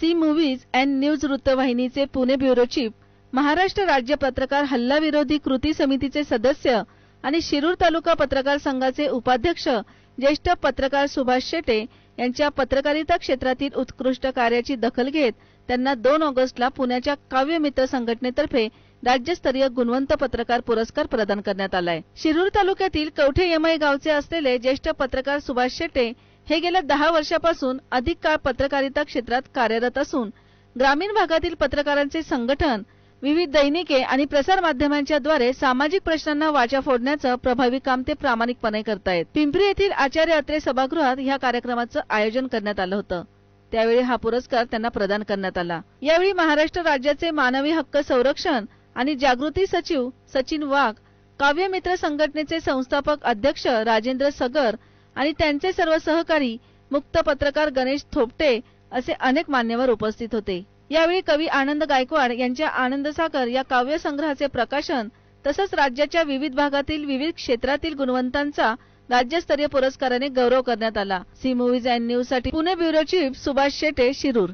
C movies and news वृत्तवाहिनीचे Pune bureau chief Maharashtra राज्य पत्रकार हल्ला विरोधी कृती समितीचे सदस्य आणि शिरूर तालुका पत्रकार संघाचे उपाध्यक्ष ज्येष्ठ पत्रकार सुभाष शेटे यांच्या पत्रकारिता क्षेत्रातील उत्कृष्ट कार्याची दखल घेत त्यांना दोन ऑगस्टला पुण्याच्या काव्य मित्र संघटनेतर्फे राज्यस्तरीय गुणवंत पत्रकार पुरस्कार प्रदान करण्यात आलाय. शिरूर तालुक्यातील कवठे यमय गावचे असलेले ज्येष्ठ पत्रकार सुभाष शेटे हे गेल्या दहा वर्षापासून अधिक काळ पत्रकारिता क्षेत्रात कार्यरत असून ग्रामीण भागातील पत्रकारांचे संघटन विविध दैनिके आणि प्रसारमाध्यमांच्या द्वारे सामाजिक प्रश्नांना वाचा फोडण्याचं प्रभावी काम ते प्रामाणिकपणे करतायत. पिंपरी येथील आचार्य अत्रे सभागृहात या कार्यक्रमाचं आयोजन करण्यात आलं होतं. त्यावेळी हा पुरस्कार त्यांना प्रदान करण्यात आला. यावेळी महाराष्ट्र राज्याचे मानवी हक्क संरक्षण आणि जागृती सचिव सचिन वाघ काव्यमित्र संघटनेचे संस्थापक अध्यक्ष राजेंद्र सगर आणि त्यांचे सर्व सहकारी मुक्त पत्रकार गणेश थोपटे असे अनेक मान्यवर उपस्थित होते. यावेळी कवी आनंद गायकवाड यांच्या आनंद सागर या काव्य संग्रहाचे प्रकाशन तसंच राज्याच्या विविध भागातील विविध क्षेत्रातील गुणवंतांचा राज्यस्तरीय पुरस्काराने गौरव करण्यात आला. सी मूव्हीज अँड न्यूजसाठी पुणे ब्युरो चीफ सुभाष शेटे शिरूर.